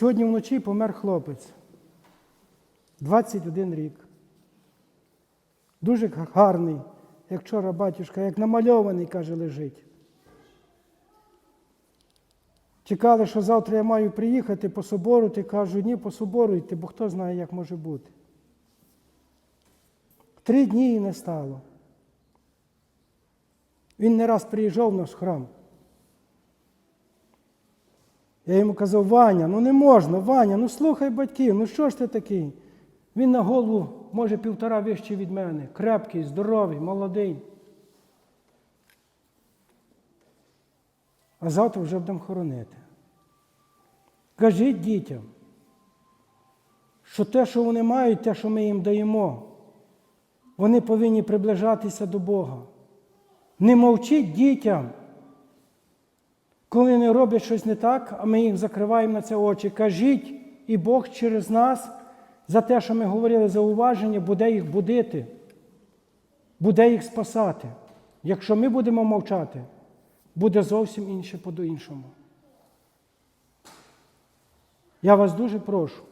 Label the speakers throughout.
Speaker 1: Сьогодні вночі помер хлопець. 21 рік. Дуже гарний, як вчора батюшка, як намальований, каже, лежить. Чекали, що завтра я маю приїхати по собору, ти кажу, ні, по собору йти, бо хто знає, як може бути. Три дні і не стало. Він не раз приїжджав в наш храм. Я йому казав, Ваня, ну не можна, Ваня, ну слухай батьків, ну що ж ти такий? Він на голову, може, півтора вище від мене, крепкий, здоровий, молодий. А завтра вже будемо хоронити. Кажіть дітям, що те, що вони мають, те, що ми їм даємо, вони повинні приближатися до Бога. Не мовчіть дітям, коли вони роблять щось не так, а ми їх закриваємо на це очі. Кажіть, і Бог через нас за те, що ми говорили зауваження, буде їх будити, буде їх спасати. Якщо ми будемо мовчати, буде зовсім інше по-іншому. Я вас дуже прошу.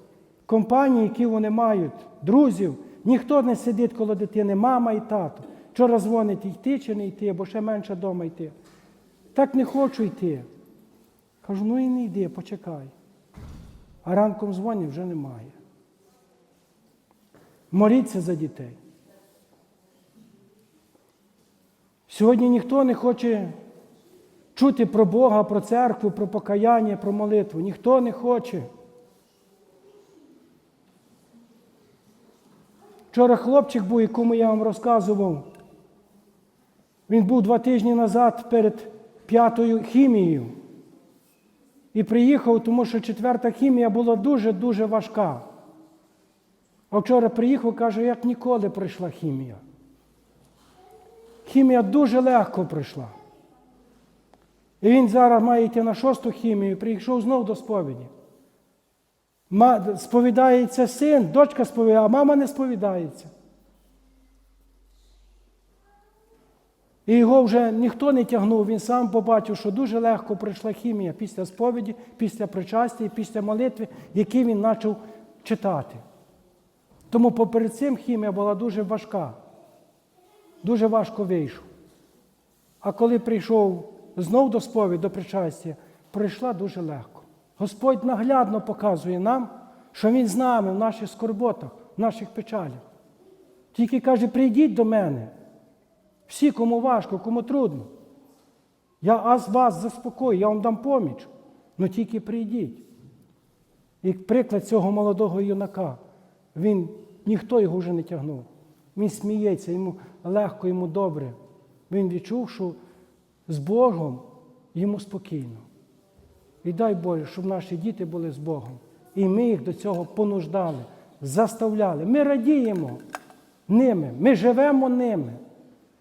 Speaker 1: Компанії, які вони мають, друзів, ніхто не сидить коло дитини, мама і тато. Вчора дзвонить йти чи не йти, або ще менше вдома йти. Так не хочу йти. Кажу, ну і не йди, почекай. А ранком дзвонів вже немає. Моліться за дітей. Сьогодні ніхто не хоче чути про Бога, про церкву, про покаяння, про молитву. Ніхто не хоче. Вчора хлопчик був, якому я вам розказував. Він був два тижні назад перед п'ятою хімією. І приїхав, тому що четверта хімія була дуже-дуже важка. А вчора приїхав, каже, як ніколи пройшла хімія. Хімія дуже легко пройшла. І він зараз має йти на шосту хімію, прийшов знову до сповіді. Сповідається син, дочка сповідає, а мама не сповідається. І його вже ніхто не тягнув, він сам побачив, що дуже легко пройшла хімія після сповіді, після причастя і після молитви, які він почав читати. Тому поперед цим хімія була дуже важка, дуже важко вийшов. А коли прийшов знов до сповіді, до причастя, пройшла дуже легко. Господь наглядно показує нам, що Він з нами в наших скорботах, в наших печалях. Тільки каже, прийдіть до мене. Всі, кому важко, кому трудно. Я аз вас заспокою, я вам дам поміч. Ну тільки прийдіть. І приклад цього молодого юнака, він, ніхто його вже не тягнув. Він сміється, йому легко, йому добре. Він відчув, що з Богом йому спокійно. І дай Боже, щоб наші діти були з Богом. І ми їх до цього понуждали, заставляли. Ми радіємо ними, ми живемо ними.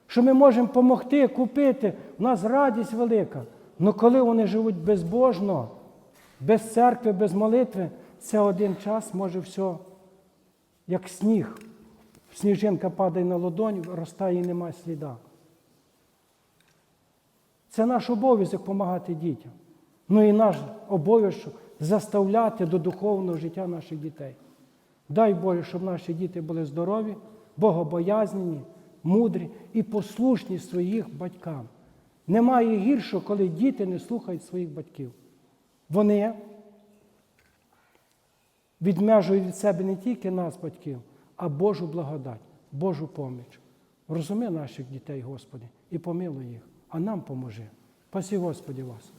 Speaker 1: Що ми можемо допомогти, купити, у нас радість велика. Але коли вони живуть безбожно, без церкви, без молитви, це один час може все, як сніг. Сніжинка падає на ладонь, ростає і немає сліда. Це наш обов'язок допомагати дітям. Ну і наш обов'язок заставляти до духовного життя наших дітей. Дай Боже, щоб наші діти були здорові, богобоязнені, мудрі і послушні своїх батькам. Немає гіршого, коли діти не слухають своїх батьків. Вони відмежують від себе не тільки нас, батьків, а Божу благодать, Божу поміч. Розуми наших дітей, Господи, і помилуй їх, а нам поможи. Пасі Господі вас.